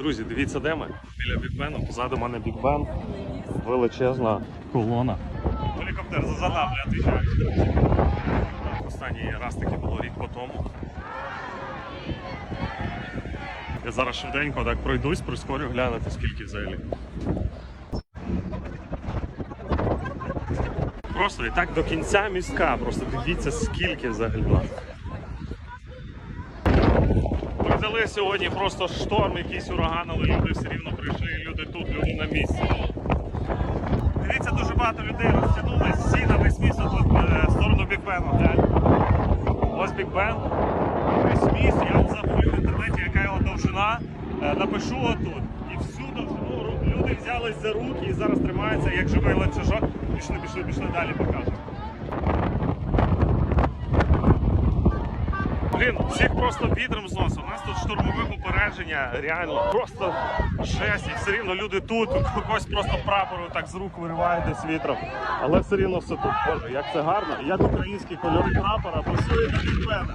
Друзі, дивіться, де ми? Біля Бікбену. Позаду мене Бікбен. Величезна колона. Гелікоптер за нами. Останній раз таки було рік по тому. Я зараз швиденько так пройдусь, прискорю глянути, скільки взагалі. Просто і так до кінця містка. Просто дивіться, скільки взагалі. Придали сьогодні просто шторм, якийсь ураган, але люди все рівно прийшли, люди тут, люди на місці. Дивіться, дуже багато людей розтягнулись, всі на весь місто тут е, в сторону Бікбену. Ось Бікбен. Весь міст, я забув в інтернеті, яка його довжина. Е, Напишу отут. І всю довжину люди взялись за руки і зараз тримаються як живий ланцюжок. Пішли, пішли, пішли далі покажу. Блін, всіх просто вітром зносить. У нас тут штурмове попередження, реально просто жесть. І все рівно люди тут, когось просто прапору так з рук вириває десь вітром. Але все рівно все тут. Боже, як це гарно. Як українські кольори прапора працюють від мене.